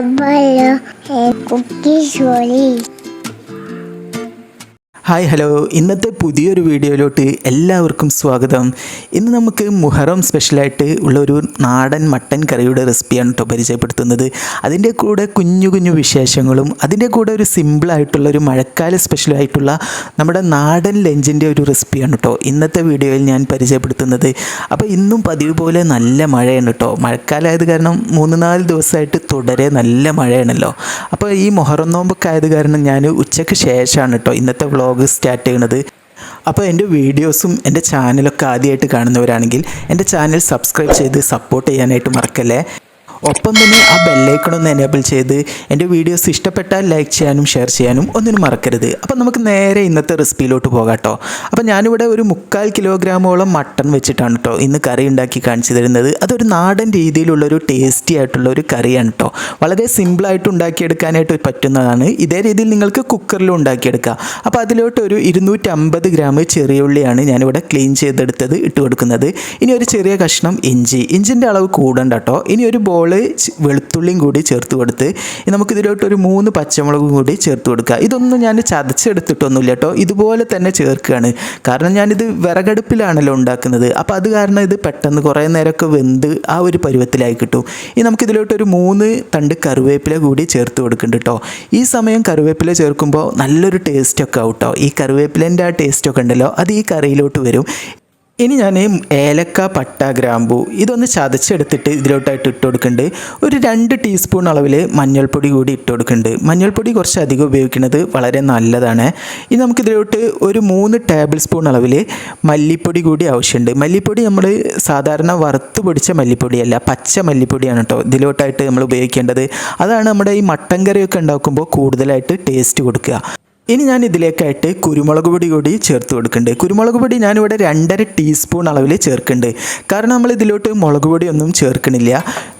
아빠요. 해 웃기 소리. Hi hello ഇന്നത്തെ പുതിയൊരു വീഡിയോയിലോട്ട് എല്ലാവർക്കും സ്വാഗതം. ഇന്ന് നമുക്ക് മുഹറം സ്പെഷ്യലായിട്ട് ഉള്ള ഒരു നാടൻ മട്ടൻ കറിയുടെ റെസിപ്പിയാണ് കേട്ടോ പരിചയപ്പെടുത്തുന്നത്. അതിന്റെ കൂടെ കുഞ്ഞു കുഞ്ഞു വിശേഷങ്ങളും അതിന്റെ കൂടെ ഒരു സിമ്പിളായിട്ടുള്ള ഒരു മഴക്കാല സ്പെഷ്യലായിട്ടുള്ള നമ്മുടെ നാടൻ ലഞ്ചിന്റെ ഒരു റെസിപ്പിയാണ് കേട്ടോ ഇന്നത്തെ വീഡിയോയിൽ ഞാൻ പരിചയപ്പെടുത്തുന്നത്. അപ്പോൾ ഇന്നും പതിവ് പോലെ നല്ല മഴയാണ് കേട്ടോ മഴക്കാലമായത് കാരണം മൂന്ന് നാല് ദിവസമായിട്ട് തുടരെ നല്ല മഴയാണല്ലോ. അപ്പോൾ ഈ മുഹറം നോമ്പൊക്കെ ആയത് കാരണം ഞാൻ ഉച്ചയ്ക്ക് ശേഷമാണ് കേട്ടോ ഇന്നത്തെ വ്ളോഗ് സ്റ്റാർട്ട് ചെയ്യണത്. അപ്പോൾ എന്റെ വീഡിയോസും എന്റെ ചാനലൊക്കെ ആദ്യമായിട്ട് കാണുന്നവരാണെങ്കിൽ എന്റെ ചാനൽ സബ്സ്ക്രൈബ് ചെയ്ത് സപ്പോർട്ട് ചെയ്യാനായിട്ട് മറക്കല്ലേ? ഒപ്പം തന്നെ ആ ബെല്ലൈക്കൺ ഒന്ന് എനേബിൾ ചെയ്ത് എന്റെ വീഡിയോസ് ഇഷ്ടപ്പെട്ടാൽ ലൈക്ക് ചെയ്യാനും ഷെയർ ചെയ്യാനും ഒന്നിനും മറക്കരുത്. അപ്പം നമുക്ക് നേരെ ഇന്നത്തെ റെസിപ്പിയിലോട്ട് പോകാം കേട്ടോ. അപ്പോൾ ഞാനിവിടെ ഒരു മുക്കാൽ കിലോഗ്രാമോളം മട്ടൺ വെച്ചിട്ടാണ് കേട്ടോ ഇന്ന് കറി ഉണ്ടാക്കി കാണിച്ചു തരുന്നത്. അതൊരു നാടൻ രീതിയിലുള്ളൊരു ടേസ്റ്റി ആയിട്ടുള്ള ഒരു കറിയാണ് കേട്ടോ. വളരെ സിമ്പിളായിട്ട് ഉണ്ടാക്കിയെടുക്കാനായിട്ട് പറ്റുന്നതാണ്. ഇതേ രീതിയിൽ നിങ്ങൾക്ക് കുക്കറിലും ഉണ്ടാക്കിയെടുക്കാം. അപ്പോൾ അതിലോട്ട് ഒരു ഇരുന്നൂറ്റമ്പത് ഗ്രാം ചെറിയ ഉള്ളിയാണ് ഞാനിവിടെ ക്ലീൻ ചെയ്തെടുത്തത് ഇട്ട് കൊടുക്കുന്നത് ഇനി ഒരു ചെറിയ കഷ്ണം ഇഞ്ചി. ഇഞ്ചിന്റെ അളവ് കൂടണ്ട കേട്ടോ. ഇനി ഒരു ബോൾ വെളുത്തുള്ളിയും കൂടി ചേർത്ത് കൊടുത്ത് നമുക്കിതിലോട്ട് ഒരു മൂന്ന് പച്ചമുളകും കൂടി ചേർത്ത് കൊടുക്കുക. ഇതൊന്നും ഞാൻ ചതച്ചെടുത്തിട്ടൊന്നുമില്ല കേട്ടോ. ഇതുപോലെ തന്നെ ചേർക്കുകയാണ്. കാരണം ഞാനിത് വിറകടുപ്പിലാണല്ലോ ഉണ്ടാക്കുന്നത്. അപ്പോൾ അത് കാരണം ഇത് പെട്ടെന്ന് കുറേ നേരമൊക്കെ വെന്ത് ആ ഒരു പരുവത്തിലായി കിട്ടും. ഇനി നമുക്കിതിലോട്ട് ഒരു മൂന്ന് തണ്ട് കറിവേപ്പില കൂടി ചേർത്ത് കൊടുക്കുന്നുണ്ട് കേട്ടോ. ഈ സമയം കറിവേപ്പില ചേർക്കുമ്പോൾ നല്ലൊരു ടേസ്റ്റൊക്കെ ആവും കേട്ടോ. ഈ കറിവേപ്പിലേന്റെ ആ ടേസ്റ്റൊക്കെ ഉണ്ടല്ലോ അത് ഈ കറിയിലോട്ട് വരും. ഇനി ഞാൻ ഏലക്ക പട്ട ഗ്രാമ്പു ഇതൊന്ന് ചതച്ചെടുത്തിട്ട് ഇതിലോട്ടായിട്ട് ഇട്ട് കൊടുക്കുന്നുണ്ട് ഒരു രണ്ട് ടീസ്പൂൺ അളവിൽ മഞ്ഞൾപ്പൊടി കൂടി ഇട്ട് കൊടുക്കുന്നുണ്ട് മഞ്ഞൾപ്പൊടി കുറച്ച് അധികം ഉപയോഗിക്കുന്നത് വളരെ നല്ലതാണ്. ഇനി നമുക്കിതിലോട്ട് ഒരു മൂന്ന് ടേബിൾ സ്പൂൺ അളവിൽ മല്ലിപ്പൊടി കൂടി ആവശ്യമുണ്ട് മല്ലിപ്പൊടി നമ്മൾ സാധാരണ വറുത്ത് പൊടിച്ച മല്ലിപ്പൊടിയല്ല പച്ച മല്ലിപ്പൊടിയാണ് കേട്ടോ ഇതിലോട്ടായിട്ട് നമ്മൾ ഉപയോഗിക്കേണ്ടത്. അതാണ് നമ്മുടെ ഈ മട്ടൻ കറിയൊക്കെ ഉണ്ടാക്കുമ്പോൾ കൂടുതലായിട്ട് ടേസ്റ്റ് കൊടുക്കുക. ഇനി ഞാൻ ഇതിലേക്കായിട്ട് കുരുമുളക് പൊടി കൂടി ചേർത്ത് കൊടുക്കുന്നുണ്ട്. കുരുമുളക് പൊടി ഞാനിവിടെ രണ്ടര ടീസ്പൂൺ അളവിൽ ചേർക്കുന്നുണ്ട്. കാരണം നമ്മൾ ഇതിലോട്ട് മുളക് പൊടിയൊന്നും ചേർക്കണില്ല.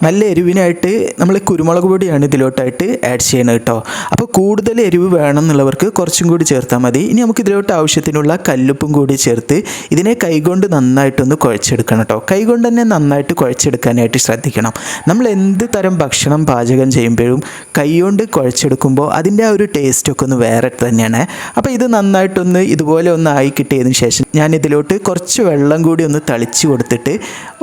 നല്ല എരിവിനായിട്ട് നമ്മൾ കുരുമുളക് പൊടിയാണ് ഇതിലോട്ടായിട്ട് ആഡ് ചെയ്യണത് കേട്ടോ. അപ്പോൾ കൂടുതൽ എരിവ് വേണം എന്നുള്ളവർക്ക് കുറച്ചും കൂടി ചേർത്താൽ മതി. ഇനി നമുക്ക് ഇതിലോട്ട് ആവശ്യത്തിനുള്ള കല്ലുപ്പും കൂടി ചേർത്ത് ഇതിനെ കൈകൊണ്ട് നന്നായിട്ടൊന്ന് കുഴച്ചെടുക്കണം കേട്ടോ. കൈകൊണ്ട് തന്നെ നന്നായിട്ട് കുഴച്ചെടുക്കാനായിട്ട് ശ്രദ്ധിക്കണം. നമ്മൾ എന്ത് തരം ഭക്ഷണം പാചകം ചെയ്യുമ്പോഴും കൈകൊണ്ട് കുഴച്ചെടുക്കുമ്പോൾ അതിന്റെ ആ ഒരു ടേസ്റ്റൊക്കെ ഒന്ന് വേറെ തന്നെയാണ്. അപ്പോൾ ഇത് നന്നായിട്ടൊന്ന് ഇതുപോലെ ഒന്ന് ആയി കിട്ടിയതിന് ശേഷം ഞാൻ ഇതിലോട്ട് കുറച്ച് വെള്ളം കൂടി ഒന്ന് തളിച്ച് കൊടുത്തിട്ട്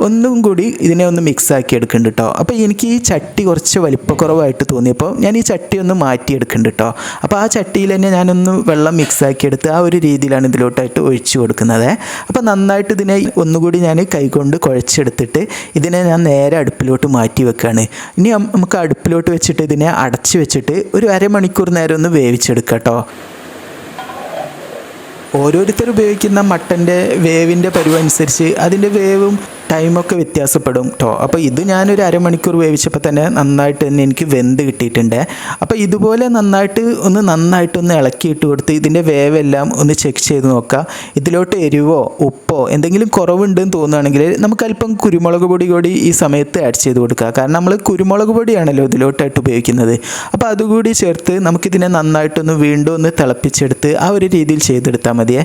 ഒന്നും കൂടി ഇതിനെ ഒന്ന് മിക്സ് ആക്കി എടുക്കുന്നുണ്ട് കേട്ടോ അപ്പോൾ എനിക്ക് ഈ ചട്ടി കുറച്ച് വലിപ്പക്കുറവായിട്ട് തോന്നിയപ്പോൾ ഞാൻ ഈ ചട്ടി ഒന്ന് മാറ്റിയെടുക്കുന്നുണ്ട് കേട്ടോ അപ്പോൾ ആ ചട്ടിയിൽ തന്നെ ഞാനൊന്ന് വെള്ളം മിക്സ് ആക്കി എടുത്ത് ആ ഒരു രീതിയിലാണ് ഇതിലോട്ടായിട്ട് ഒഴിച്ചു കൊടുക്കുന്നത്. അപ്പോൾ നന്നായിട്ട് ഇതിനെ ഒന്നുകൂടി ഞാൻ കൈകൊണ്ട് കുഴച്ചെടുത്തിട്ട് ഇതിനെ ഞാൻ നേരെ അടുപ്പിലോട്ട് മാറ്റി വെക്കുകയാണ്. ഇനി നമുക്ക് അടുപ്പിലോട്ട് വെച്ചിട്ട് ഇതിനെ അടച്ച് വെച്ചിട്ട് ഒരു അരമണിക്കൂർ നേരം ഒന്ന് വേവിച്ചെടുക്കാം കേട്ടോ ഓരോരുത്തർ ഉപയോഗിക്കുന്ന മട്ടന്റെ വേവിന്റെ പരുവനുസരിച്ച് അതിന്റെ വേവും ടൈമൊക്കെ വ്യത്യാസപ്പെടും കേട്ടോ അപ്പോൾ ഇത് ഞാനൊരു അരമണിക്കൂർ വേവിച്ചപ്പോൾ തന്നെ നന്നായിട്ട് തന്നെ എനിക്ക് വെന്ത് കിട്ടിയിട്ടുണ്ട്. അപ്പോൾ ഇതുപോലെ നന്നായിട്ട് ഒന്ന് നന്നായിട്ടൊന്ന് ഇളക്കിയിട്ട് കൊടുത്ത് ഇതിന്റെ വേവെല്ലാം ഒന്ന് ചെക്ക് ചെയ്ത് നോക്കുക ഇതിലോട്ട് എരിവോ ഉപ്പോ എന്തെങ്കിലും കുറവുണ്ടെന്ന് തോന്നുകയാണെങ്കിൽ നമുക്ക് അല്പം കുരുമുളക് പൊടി കൂടി ഈ സമയത്ത് ആഡ് ചെയ്ത് കൊടുക്കുക കാരണം നമ്മൾ കുരുമുളക് പൊടിയാണല്ലോ ഇതിലോട്ടായിട്ട് ഉപയോഗിക്കുന്നത്. അപ്പോൾ അതുകൂടി ചേർത്ത് നമുക്കിതിനെ നന്നായിട്ടൊന്ന് വീണ്ടും ഒന്ന് തിളപ്പിച്ചെടുത്ത് ആ ഒരു രീതിയിൽ ചെയ്തെടുത്താൽ മതിയേ.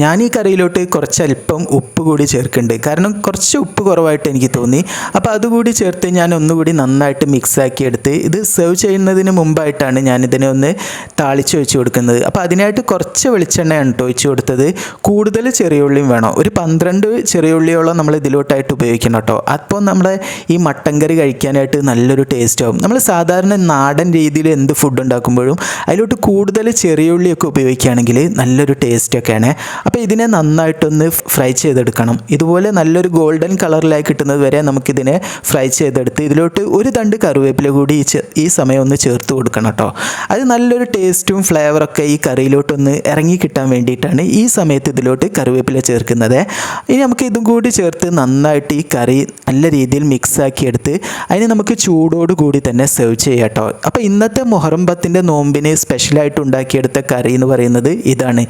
ഞാൻ ഈ കറിയിലോട്ട് കുറച്ച് അല്പം ഉപ്പ് കൂടി ചേർക്കുന്നുണ്ട്. കാരണം കുറച്ച് ഉപ്പ് കുറവായിട്ട് എനിക്ക് തോന്നി. അപ്പോൾ അതുകൂടി ചേർത്ത് ഞാൻ ഒന്നുകൂടി നന്നായിട്ട് മിക്സ് ആക്കി എടുത്ത് ഇത് സെർവ് ചെയ്യുന്നതിന് മുമ്പായിട്ടാണ് ഞാനിതിനെ ഒന്ന് താളിച്ച് വെച്ച് കൊടുക്കുന്നത്. അപ്പോൾ അതിനായിട്ട് കുറച്ച് വെളിച്ചെണ്ണയാണ് കേട്ടോ ഒഴിച്ച് കൊടുത്തത്. കൂടുതൽ ചെറിയ ഉള്ളിയും വേണം. ഒരു പന്ത്രണ്ട് ചെറിയ ഉള്ളിയോളം നമ്മൾ ഇതിലോട്ടായിട്ട് ഉപയോഗിക്കണം കേട്ടോ. അപ്പോൾ നമ്മുടെ ഈ മട്ടൻ കറി കഴിക്കാനായിട്ട് നല്ലൊരു ടേസ്റ്റ് ആവും. നമ്മൾ സാധാരണ നാടൻ രീതിയിൽ എന്ത് ഫുഡ് ഉണ്ടാക്കുമ്പോഴും അതിലോട്ട് കൂടുതൽ ചെറിയ ഉള്ളിയൊക്കെ ഉപയോഗിക്കുകയാണെങ്കിൽ നല്ലൊരു ടേസ്റ്റ് ടേസ്റ്റൊക്കെയാണ് അപ്പോൾ ഇതിനെ നന്നായിട്ടൊന്ന് ഫ്രൈ ചെയ്തെടുക്കണം. ഇതുപോലെ നല്ലൊരു ഗോൾഡൻ കളറിലായി കിട്ടുന്നത് വരെ നമുക്കിതിനെ ഫ്രൈ ചെയ്തെടുത്ത് ഇതിലോട്ട് ഒരു തണ്ട് കറിവേപ്പില കൂടി ഈ സമയം ഒന്ന് ചേർത്ത് കൊടുക്കണം കേട്ടോ. അത് നല്ലൊരു ടേസ്റ്റും ഫ്ലേവറൊക്കെ ഈ കറിയിലോട്ടൊന്ന് ഇറങ്ങി കിട്ടാൻ വേണ്ടിയിട്ടാണ് ഈ സമയത്ത് ഇതിലോട്ട് കറിവേപ്പില ചേർക്കുന്നത്. ഇനി നമുക്ക് ഇതും കൂടി ചേർത്ത് നന്നായിട്ട് ഈ കറി നല്ല രീതിയിൽ മിക്സ് ആക്കി എടുത്ത് അതിന് നമുക്ക് ചൂടോട് കൂടി തന്നെ സെർവ് ചെയ്യാം കേട്ടോ. അപ്പോൾ ഇന്നത്തെ മുഹറം നോമ്പിന് സ്പെഷ്യലായിട്ട് ഉണ്ടാക്കിയെടുത്ത കറി എന്ന് പറയുന്നത് ഇതാണ്.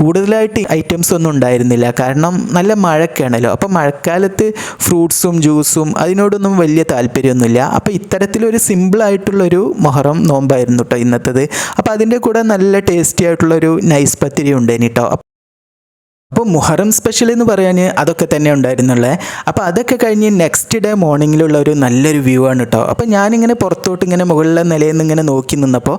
കൂടുതലായിട്ട് ഐറ്റംസ് ഒന്നും ഉണ്ടായിരുന്നില്ല. കാരണം നല്ല മഴക്കാണല്ലോ. അപ്പോൾ മഴക്കാലത്ത് ഫ്രൂട്ട്സും ജ്യൂസും അതിനോടൊന്നും വലിയ താല്പര്യമൊന്നുമില്ല. അപ്പോൾ ഇത്തരത്തിലൊരു സിമ്പിളായിട്ടുള്ളൊരു മൊഹറം നോമ്പായിരുന്നു കേട്ടോ ഇന്നത്തേത്. അപ്പോൾ അതിന്റെ കൂടെ നല്ല ടേസ്റ്റി ആയിട്ടുള്ളൊരു നൈസ് പത്തിരി ഉണ്ട് കേട്ടോ അപ്പോൾ മുഹറം സ്പെഷ്യൽ എന്ന് പറയാൻ അതൊക്കെ തന്നെ ഉണ്ടായിരുന്നുള്ളേ. അപ്പോൾ അതൊക്കെ കഴിഞ്ഞ് നെക്സ്റ്റ് ഡേ മോർണിംഗിലുള്ള ഒരു നല്ലൊരു വ്യൂ ആണ് കേട്ടോ അപ്പോൾ ഞാനിങ്ങനെ പുറത്തോട്ട് ഇങ്ങനെ മുകളിലെ നിലയിൽ നിന്ന് ഇങ്ങനെ നോക്കി നിന്നപ്പോൾ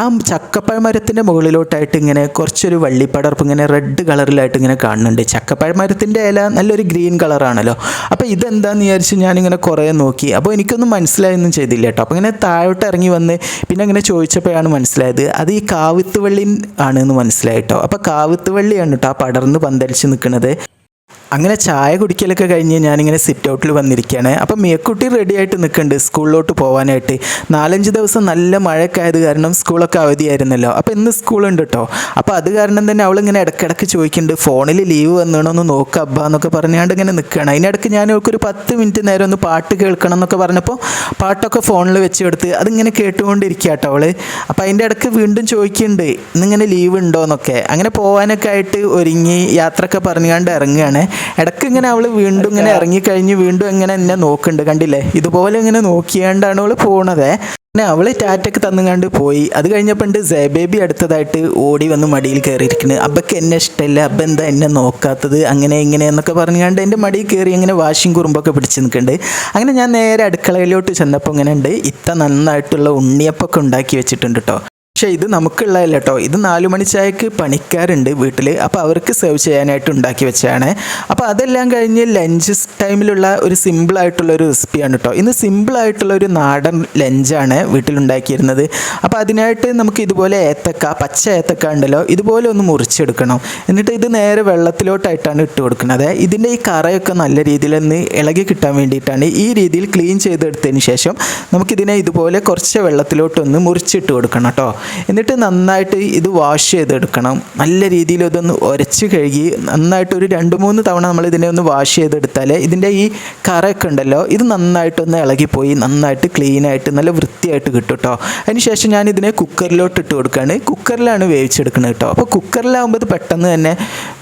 ആ ചക്കപ്പഴ മരത്തിന്റെ മുകളിലോട്ടായിട്ട് ഇങ്ങനെ കുറച്ചൊരു വള്ളിപ്പടർപ്പ് ഇങ്ങനെ റെഡ് കളറിലായിട്ട് ഇങ്ങനെ കാണുന്നുണ്ട്. ചക്കപ്പഴ മരത്തിന്റെ ഇല നല്ലൊരു ഗ്രീൻ കളറാണല്ലോ അപ്പോൾ ഇതെന്താന്ന് വിചാരിച്ച് ഞാനിങ്ങനെ കുറേ നോക്കി. അപ്പോൾ എനിക്കൊന്നും മനസ്സിലായൊന്നും ചെയ്തില്ല കേട്ടോ അപ്പോൾ ഇങ്ങനെ താഴോട്ട് ഇറങ്ങി വന്ന് പിന്നെ ഇങ്ങനെ ചോദിച്ചപ്പോഴാണ് മനസ്സിലായത്. അത് ഈ കാവിത്തുവള്ളി ആണ് എന്ന് മനസ്സിലായിട്ടോ അപ്പോൾ കാവിത്തുവള്ളിയാണ് കേട്ടോ ആ പടർന്ന് പന്തലിച്ച് നിൽക്കുന്നത്. അങ്ങനെ ചായ കുടിക്കലൊക്കെ കഴിഞ്ഞ് ഞാനിങ്ങനെ സിറ്റ് ഔട്ടിൽ വന്നിരിക്കുകയാണ് അപ്പം മേക്കുട്ടി റെഡി ആയിട്ട് നിൽക്കുന്നുണ്ട് സ്കൂളിലോട്ട് പോകാനായിട്ട് നാലഞ്ച് ദിവസം നല്ല മഴയൊക്കെ ആയത് കാരണം സ്കൂളൊക്കെ അവധിയായിരുന്നല്ലോ. അപ്പോൾ ഇന്ന് സ്കൂളുണ്ട് കേട്ടോ അപ്പോൾ അത് കാരണം തന്നെ അവളിങ്ങനെ ഇടയ്ക്കിടയ്ക്ക് ചോദിക്കുന്നുണ്ട് ഫോണിൽ ലീവ് വന്നണോ ഒന്ന് നോക്കുക അബ്ബ എന്നൊക്കെ പറഞ്ഞാണ്ട് ഇങ്ങനെ നിൽക്കുകയാണ് അതിനിടയ്ക്ക് ഞാൻ ഒരു പത്ത് മിനിറ്റ് നേരം ഒന്ന് പാട്ട് കേൾക്കണം എന്നൊക്കെ പറഞ്ഞപ്പോൾ പാട്ടൊക്കെ ഫോണിൽ വെച്ച് കൊടുത്ത് അതിങ്ങനെ കേട്ടുകൊണ്ടിരിക്കുക കേട്ടോ അവൾ അപ്പോൾ അതിന്റെ ഇടയ്ക്ക് വീണ്ടും ചോദിക്കുന്നുണ്ട് ഇന്നിങ്ങനെ ലീവ് ഉണ്ടോ എന്നൊക്കെ അങ്ങനെ പോകാനൊക്കെ ആയിട്ട് ഒരുങ്ങി യാത്രയൊക്കെ പറഞ്ഞുകൊണ്ട് ഇറങ്ങുകയാണ്. ഇടയ്ക്ക് ഇങ്ങനെ അവൾ വീണ്ടും ഇങ്ങനെ ഇറങ്ങിക്കഴിഞ്ഞ് വീണ്ടും ഇങ്ങനെ എന്നെ നോക്കുന്നുണ്ട്. കണ്ടില്ലേ? ഇതുപോലെ ഇങ്ങനെ നോക്കിയാണ്ടാണ് അവൾ പോണത്. പിന്നെ അവൾ ടാറ്റക്ക് തന്നുങ്ങാണ്ട് പോയി. അത് കഴിഞ്ഞപ്പോൾ ഉണ്ട് ബേബി അടുത്തതായിട്ട് ഓടി വന്ന് മടിയിൽ കയറിയിരിക്കുന്നു അബ്ബക്ക് എന്നെ ഇഷ്ടമില്ല അബ്ബ എന്താ എന്നെ നോക്കാത്തത്? അങ്ങനെ ഇങ്ങനെ എന്നൊക്കെ പറഞ്ഞുകൊണ്ട് എന്റെ മടിയിൽ കയറി ഇങ്ങനെ വാഷിംഗ് കുറുമ്പൊക്കെ പിടിച്ച് നിൽക്കുന്നുണ്ട് അങ്ങനെ ഞാൻ നേരെ അടുക്കളയിലോട്ട് ചെന്നപ്പോൾ ഇങ്ങനെ ഉണ്ട് ഇത്ത നന്നായിട്ടുള്ള ഉണ്ണിയപ്പൊക്കെ ഉണ്ടാക്കി വെച്ചിട്ടുണ്ട് കേട്ടോ പക്ഷേ ഇത് നമുക്കുള്ളതല്ല കേട്ടോ ഇത് നാലു മണി ചായക്ക് പണിക്കാരുണ്ട് വീട്ടിൽ അപ്പോൾ അവർക്ക് സെർവ് ചെയ്യാനായിട്ട് ഉണ്ടാക്കി വെച്ചതാണ്. അപ്പോൾ അതെല്ലാം കഴിഞ്ഞ് ലഞ്ച് ടൈമിലുള്ള ഒരു സിമ്പിളായിട്ടുള്ള ഒരു റെസിപ്പിയാണ് കേട്ടോ ഇന്ന് സിമ്പിളായിട്ടുള്ള ഒരു നാടൻ ലഞ്ചാണ് വീട്ടിലുണ്ടാക്കിയിരുന്നത്. അപ്പോൾ അതിനായിട്ട് നമുക്ക് ഇതുപോലെ ഏത്തക്ക പച്ച ഏത്തക്ക ഉണ്ടല്ലോ ഇതുപോലെ ഒന്ന് മുറിച്ചെടുക്കണം. എന്നിട്ട് ഇത് നേരെ വെള്ളത്തിലോട്ടായിട്ടാണ് ഇട്ട് കൊടുക്കുന്നത്. ഇതിന്റെ ഈ കറയൊക്കെ നല്ല രീതിയിൽ ഒന്ന് ഇളകി കിട്ടാൻ വേണ്ടിയിട്ടാണ് ഈ രീതിയിൽ ക്ലീൻ ചെയ്തെടുത്തതിന് ശേഷം നമുക്കിതിനെ ഇതുപോലെ കുറച്ച് വെള്ളത്തിലോട്ടൊന്ന് മുറിച്ചിട്ട് കൊടുക്കണം കേട്ടോ എന്നിട്ട് നന്നായിട്ട് ഇത് വാഷ് ചെയ്തെടുക്കണം. നല്ല രീതിയിൽ ഇതൊന്ന് ഉരച്ച് കഴുകി നന്നായിട്ട് ഒരു രണ്ട് മൂന്ന് തവണ നമ്മൾ ഇതിനെ ഒന്ന് വാഷ് ചെയ്തെടുത്താൽ ഇതിന്റെ ഈ കറയൊക്കെ ഉണ്ടല്ലോ ഇത് നന്നായിട്ടൊന്ന് ഇളകിപ്പോയി നന്നായിട്ട് ക്ലീനായിട്ട് നല്ല വൃത്തിയായിട്ട് കിട്ടും കേട്ടോ അതിന് ശേഷം ഞാൻ ഇതിനെ കുക്കറിലോട്ട് ഇട്ട് കൊടുക്കുകയാണ്. കുക്കറിലാണ് വേവിച്ചെടുക്കുന്നത് കേട്ടോ അപ്പോൾ കുക്കറിലാകുമ്പോൾ ഇത് പെട്ടെന്ന് തന്നെ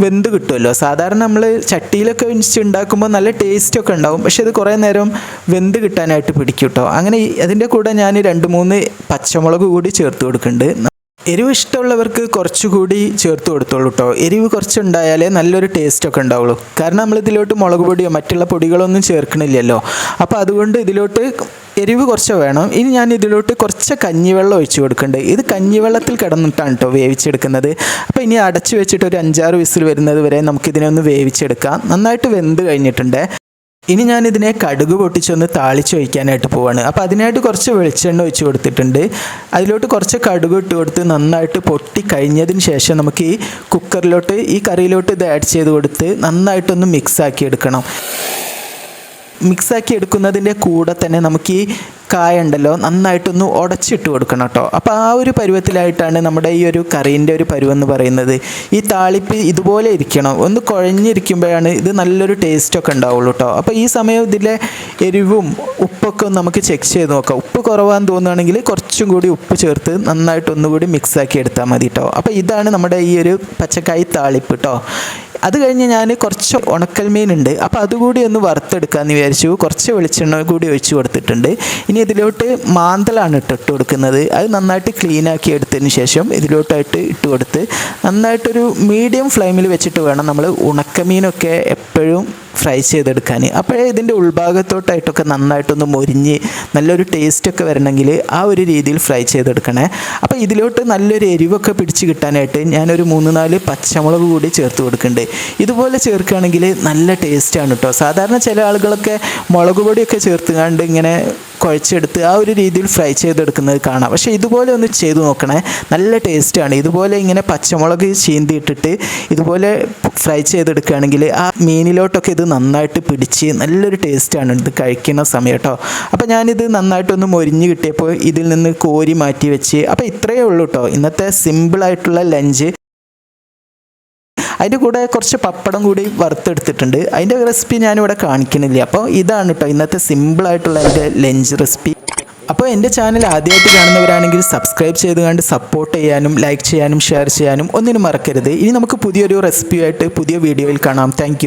വെന്ത് കിട്ടുമല്ലോ. സാധാരണ നമ്മൾ ചട്ടിയിലൊക്കെ വെച്ച് ഉണ്ടാക്കുമ്പോൾ നല്ല ടേസ്റ്റൊക്കെ ഉണ്ടാവും. പക്ഷേ ഇത് കുറേ നേരം വെന്ത് കിട്ടാനായിട്ട് പിടിക്കും കേട്ടോ അങ്ങനെ അതിന്റെ കൂടെ ഞാൻ രണ്ട് മൂന്ന് പച്ചമുളക് കൂടി ചേർത്ത് കൊടുക്കുന്നുണ്ട്. എരിവ് ഇഷ്ടമുള്ളവർക്ക് കുറച്ചുകൂടി ചേർത്ത് കൊടുത്തോളൂ കേട്ടോ എരിവ് കുറച്ചുണ്ടായാലേ നല്ലൊരു ടേസ്റ്റ് ഒക്കെ ഉണ്ടാവുള്ളൂ. കാരണം നമ്മൾ ഇതിലോട്ട് മുളക് പൊടിയോ മറ്റുള്ള പൊടികളൊന്നും ചേർക്കണില്ലല്ലോ. അപ്പോൾ അതുകൊണ്ട് ഇതിലോട്ട് എരിവ് കുറച്ച് വേണം. ഇനി ഞാൻ ഇതിലോട്ട് കുറച്ച് കഞ്ഞിവെള്ളം ഒഴിച്ചു കൊടുക്കുന്നുണ്ട് ഇത് കഞ്ഞിവെള്ളത്തിൽ കിടന്നിട്ടാണ് കേട്ടോ വേവിച്ചെടുക്കുന്നത്. അപ്പോൾ ഇനി അടച്ചു വെച്ചിട്ട് ഒരു അഞ്ചാറ് വിസിൽ വരുന്നത് വരെ നമുക്കിതിനെ ഒന്ന് വേവിച്ചെടുക്കാം. നന്നായിട്ട് വെന്ത് കഴിഞ്ഞിട്ടുണ്ട്. ഇനി ഞാൻ ഇതിനെ കടുക് പൊട്ടിച്ചൊന്ന് താളിച്ച് ഒഴിക്കാനായിട്ട് പോവാണ്. അപ്പോൾ അതിനായിട്ട് കുറച്ച് വെളിച്ചെണ്ണ ഒഴിച്ച് കൊടുത്തിട്ടുണ്ട്. അതിലോട്ട് കുറച്ച് കടുക് ഇട്ട് കൊടുത്ത് നന്നായിട്ട് പൊട്ടി കഴിഞ്ഞതിന് ശേഷം നമുക്ക് ഈ കുക്കറിലോട്ട് ഈ കറിയിലോട്ട് ഇത് ആഡ് ചെയ്ത് കൊടുത്ത് നന്നായിട്ടൊന്ന് മിക്സ് ആക്കി എടുക്കണം. മിക്സാക്കി എടുക്കുന്നതിന്റെ കൂടെ തന്നെ നമുക്ക് ഈ കായ ഉണ്ടല്ലോ നന്നായിട്ടൊന്ന് ഉടച്ചിട്ട് കൊടുക്കണം കേട്ടോ. അപ്പോൾ ആ ഒരു പരുവത്തിലായിട്ടാണ് നമ്മുടെ ഈ ഒരു കറീന്റെ ഒരു പരുവെന്ന് പറയുന്നത്. ഈ താളിപ്പ് ഇതുപോലെ ഇരിക്കണം. ഒന്ന് കുഴഞ്ഞിരിക്കുമ്പോഴാണ് ഇത് നല്ലൊരു ടേസ്റ്റൊക്കെ ഉണ്ടാവുള്ളൂ കേട്ടോ. അപ്പോൾ ഈ സമയം ഇതിലെ എരിവും ഉപ്പൊക്കെ നമുക്ക് ചെക്ക് ചെയ്ത് നോക്കാം. ഉപ്പ് കുറവാന്ന് തോന്നുകയാണെങ്കിൽ കുറച്ചും കൂടി ഉപ്പ് ചേർത്ത് നന്നായിട്ട് ഒന്നുകൂടി മിക്സാക്കി എടുത്താൽ മതി കേട്ടോ. അപ്പോൾ ഇതാണ് നമ്മുടെ ഈ ഒരു പച്ചക്കായി താളിപ്പ് കേട്ടോ. അത് കഴിഞ്ഞ് ഞാൻ കുറച്ച് ഉണക്കൽ മീനുണ്ട് അപ്പോൾ അതുകൂടി ഒന്ന് വറുത്തെടുക്കാമെന്ന് വിചാരിച്ചു. കുറച്ച് വെളിച്ചെണ്ണ കൂടി ഒഴിച്ചു കൊടുത്തിട്ടുണ്ട്. ഇനി ഇതിലോട്ട് മാന്തലാണ് ഇട്ട് ഇട്ട് കൊടുക്കുന്നത്. അത് നന്നായിട്ട് ക്ലീൻ ആക്കി എടുത്തതിന് ശേഷം ഇതിലോട്ടായിട്ട് ഇട്ട് കൊടുത്ത് നന്നായിട്ടൊരു മീഡിയം ഫ്ലെയിമിൽ വെച്ചിട്ട് വേണം നമ്മൾ ഉണക്കമീനൊക്കെ എപ്പോഴും ഫ്രൈ ചെയ്തെടുക്കാൻ. അപ്പോഴേ ഇതിന്റെ ഉൾഭാഗത്തോട്ടായിട്ടൊക്കെ നന്നായിട്ടൊന്ന് മൊരിഞ്ഞ് നല്ലൊരു ടേസ്റ്റ് ഒക്കെ വരണമെങ്കിൽ ആ ഒരു രീതിയിൽ ഫ്രൈ ചെയ്തെടുക്കണേ. അപ്പോൾ ഇതിലോട്ട് നല്ലൊരു എരിവൊക്കെ പിടിച്ച് കിട്ടാനായിട്ട് ഞാനൊരു മൂന്ന് നാല് പച്ചമുളക് കൂടി ചേർത്ത് കൊടുക്കുന്നുണ്ട്. ഇതുപോലെ ചേർക്കുകയാണെങ്കിൽ നല്ല ടേസ്റ്റാണ് കേട്ടോ. സാധാരണ ചില ആളുകളൊക്കെ മുളക് പൊടിയൊക്കെ ചേർത്തുകൊണ്ട് ഇങ്ങനെ കുഴച്ചെടുത്ത് ആ ഒരു രീതിയിൽ ഫ്രൈ ചെയ്തെടുക്കുന്നത് കാണാം. പക്ഷേ ഇതുപോലെ ഒന്ന് ചെയ്തു നോക്കണേ. നല്ല ടേസ്റ്റാണ് ഇതുപോലെ ഇങ്ങനെ പച്ചമുളക് ചീന്തിയിട്ടിട്ട് ഇതുപോലെ ഫ്രൈ ചെയ്തെടുക്കുകയാണെങ്കിൽ ആ മീനിലോട്ടൊക്കെ ഇത് നന്നായിട്ട് പിടിച്ച് നല്ലൊരു ടേസ്റ്റാണ് ഇത് കഴിക്കുന്ന സമയം കേട്ടോ. അപ്പോൾ ഞാനിത് നന്നായിട്ടൊന്ന് മൊരിഞ്ഞ് കിട്ടിയപ്പോൾ ഇതിൽ നിന്ന് കോരി മാറ്റി വെച്ച്. അപ്പോൾ ഇത്രയേ ഉള്ളൂ കേട്ടോ. ഇന്നത്തെ സിമ്പിളായിട്ടുള്ള ലഞ്ച് അതിന്റെ കൂടെ കുറച്ച് പപ്പടം കൂടി വറുത്തെടുത്തിട്ടുണ്ട്. അതിന്റെ റെസിപ്പി ഞാനിവിടെ കാണിക്കണില്ല. അപ്പോൾ ഇതാണ് കേട്ടോ ഇന്നത്തെ സിമ്പിളായിട്ടുള്ള എന്റെ ലഞ്ച് റെസിപ്പി അപ്പോൾ എന്റെ ചാനൽ ആദ്യമായിട്ട് കാണുന്നവരാണെങ്കിൽ സബ്സ്ക്രൈബ് ചെയ്ത് കണ്ട് സപ്പോർട്ട് ചെയ്യാനും ലൈക്ക് ചെയ്യാനും ഷെയർ ചെയ്യാനും ഒന്നിനും മറക്കരുത്. ഇനി നമുക്ക് പുതിയൊരു റെസിപ്പിയായിട്ട് പുതിയ വീഡിയോയിൽ കാണാം. താങ്ക്